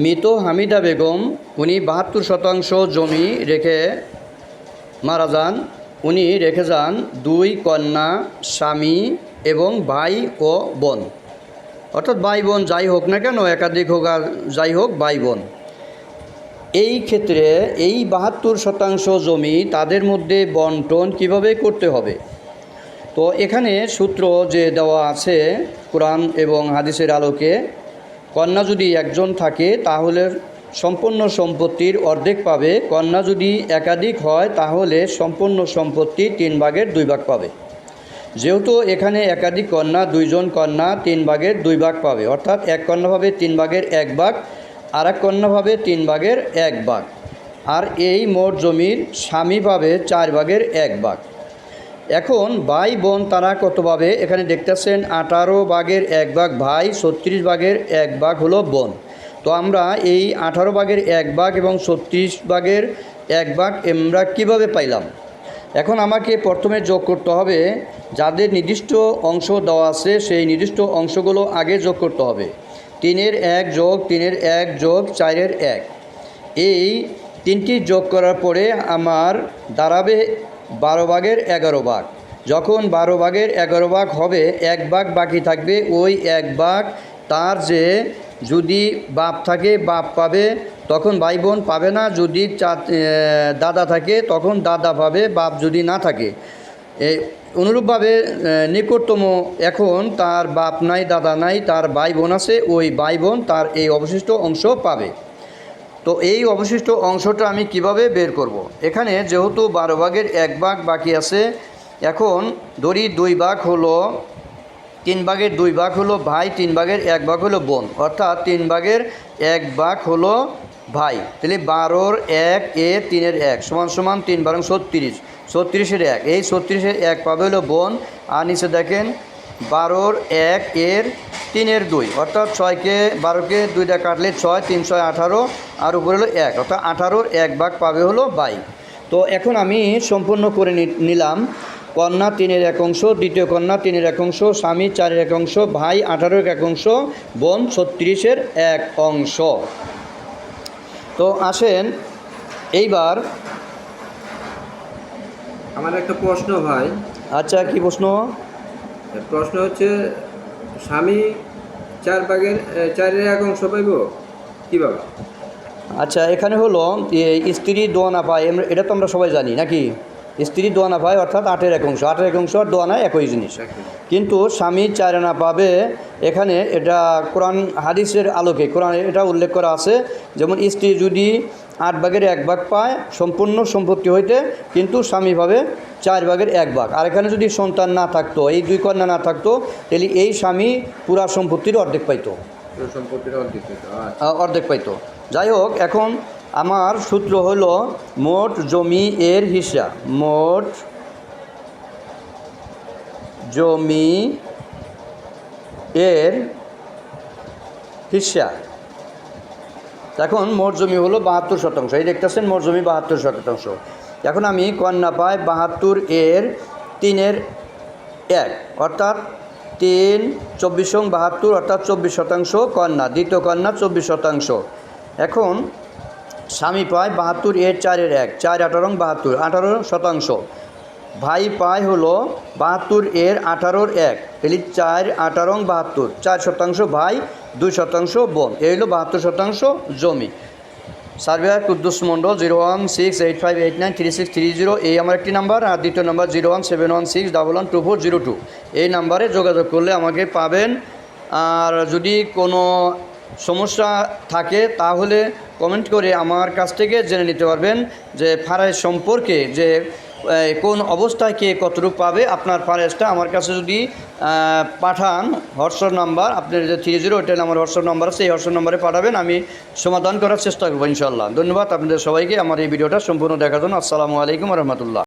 মৃত হামিদা বেগম, উনি বাহাত্তর শতাংশ জমি রেখে মারা যান। উনি রেখে যান দুই কন্যা, স্বামী এবং ভাই ও বোন। অর্থাৎ ভাই বোন যাই হোক না কেন, একাধিক হোক আর যাই হোক, ভাই বোন। এই ক্ষেত্রে এই বাহাত্তর শতাংশ জমি তাদের মধ্যে বন্টন কীভাবে করতে হবে? তো এখানে সূত্র যে দেওয়া আছে, কোরআন এবং হাদিসের আলোকে কন্যা যদি একজন থাকে, তাহলে সম্পূর্ণ সম্পত্তির অর্ধেক পাবে। কন্যা যদি একাধিক হয়, তাহলে সম্পূর্ণ সম্পত্তি তিন ভাগের দুই ভাগ পাবে। যেহেতু এখানে একাধিক কন্যা, দুইজন কন্যা তিন ভাগের দুই ভাগ পাবে। অর্থাৎ এক কন্যা পাবে তিন ভাগের এক ভাগ আর এক কন্যা পাবে তিন ভাগের এক ভাগ। আর এই মোট জমির স্বামী পাবে চার ভাগের এক ভাগ। এখন ভাই বোন তারা কত পাবে এখানে দেখতেছেন? আঠারো ভাগের এক ভাগ ভাই, ছত্রিশ ভাগের এক ভাগ হলো বোন। তো আমরা এই আঠারো ভাগের এক ভাগ এবং ছত্রিশ ভাগের এক ভাগ আমরা কীভাবে পাইলাম? এখন আমাকে প্রথমে যোগ করতে হবে। যাদের নির্দিষ্ট অংশ দেওয়া আছে, সেই নির্দিষ্ট অংশগুলো আগে যোগ করতে হবে। তিনের এক যোগ, তিনের এক যোগ, চারের এক। এই তিনটি যোগ করার পরে আমার দাঁড়াবে বারো ভাগের এগারো ভাগ। যখন বারো ভাগের এগারো ভাগ হবে, এক ভাগ বাকি থাকবে, ওই এক ভাগ তার যে যদি বাপ থাকে, বাপ পাবে, তখন ভাই বোন পাবে না। যদি দাদা থাকে, তখন দাদা পাবে, বাপ যদি না থাকে। অনুরূপভাবে নিকটতম এখন তার বাপ নাই, দাদা নাই, তার ভাই বোন আছে, ওই ভাই বোন তার এই অবশিষ্ট অংশ পাবে। তো এই অবশিষ্ট অংশটা আমি কীভাবে বের করব। এখানে যেহেতু বারো ভাগের এক ভাগ বাকি আছে, এখন ধরি দুই ভাগ হলো তিন ভাগের দুই ভাগ হলো ভাই, তিন ভাগের এক ভাগ হলো বোন। অর্থাৎ তিন ভাগের এক ভাগ হলো ভাই। তাহলে বারোর এক এ তিনের এক, সমান সমান তিন বারং ছত্রিশ। ছত্রিশের এক, এই ছত্রিশের এক পাবে হলো বোন। আর নিচে দেখেন, বারোর এক এর তিনের দুই অর্থাৎ ছয়কে বারোকে দুইটা কাটলে ছয় তিন ছয় আঠারো আর উপরে হলো এক অর্থাৎ আঠারোর এক ভাগ পাবে হলো বাই। তো এখন আমি সম্পূর্ণ করে নি- নিলাম। কন্যা তিনের এক অংশ দ্বিতীয় কন্যা তিনের এক অংশ স্বামী চারের এক অংশ ভাই আঠারোর এক অংশ বোন ছত্রিশের এক অংশ। তো আসেন এইবার আমার একটা প্রশ্ন ভাই। আচ্ছা কি প্রশ্ন? প্রশ্ন হচ্ছে স্বামী চার ভাগের চারের এক অংশ পাইব? কীভাবে? আচ্ছা এখানে হলো স্ত্রী দোয়ানা পায় এটা তো আমরা সবাই জানি নাকি? স্ত্রী দোয়ানা পায় অর্থাৎ আটের এক অংশ আটের এক অংশ আর দোয়ানা একই জিনিস। কিন্তু স্বামী চার আনা পাবে এখানে এটা কোরআন হাদিসের আলোকে কোরআন এটা উল্লেখ করা আছে যেমন স্ত্রী যদি আট ভাগের এক ভাগ পায় সম্পূর্ণ সম্পত্তি হইতে কিন্তু স্বামী পাবে চার ভাগের এক ভাগ আর এখানে যদি সন্তান না থাকতো এই দুই কন্যা না থাকতো তাহলে এই স্বামী পুরা সম্পত্তির অর্ধেক পাইতো সম্পত্তির অর্ধেক পেত। আচ্ছা। অর্ধেক পাইতো যাই হোক এখন আমার সূত্র হলো মোট জমি এর হিসা মোট জমি এর হিসা এখন মোট জমি হলো বাহাত্তর শতাংশ। এই দেখতেছেন মোট জমি বাহাত্তর শতাংশ। এখন আমি কন্যা পাই বাহাত্তর এর তিনের এক, অর্থাৎ তিন, চব্বিশ সং বাহাত্তর, অর্থাৎ চব্বিশ শতাংশ কন্যা দ্বিতীয় কন্যা চব্বিশ শতাংশ। এখন স্বামী পায় বাহাত্তর এর চারের এক, চার আঠারো বাহাত্তর, আঠারো শতাংশ। ভাই পায় হলো বাহাত্তর এর আঠারোর এক এলি চার আঠারো বাহাত্তর, চার শতাংশ ভাই, দুই শতাংশ বোন, এই হলো বাহাত্তর শতাংশ জমি। Surveyor Kuddus Mondal, zero one six eight five eight nine three six three zero, এই আমার একটি নাম্বার, আর দ্বিতীয় number zero one seven one six double one two four zero two. এই নাম্বারে যোগাযোগ করলে আমাকে পাবেন। আর যদি কোনো সমস্যা থাকে, তাহলে কমেন্ট করে আমার কাছ থেকে জেনে নিতে পারবেন যে ফারাইজ সম্পর্কে যে কোন অবস্থায় কে কতটুকু পাবে, আপনার ফারেস্টটা আমার কাছে যদি পাঠান হোয়াটসঅ্যাপ নাম্বার আপনার যে থ্রি জিরো ওটাই আমার হোয়াটসঅ্যাপ নাম্বার আছে, এই হোয়াটসঅ্যাপ নাম্বারে পাঠাবেন, আমি সমাধান করার চেষ্টা করব ইনশাল্লাহ ধন্যবাদ, আপনাদের সবাইকে আমার এই ভিডিওটা সম্পূর্ণ দেখার জন্য। আসসালামু আলাইকুম রহমতুল্লাহ।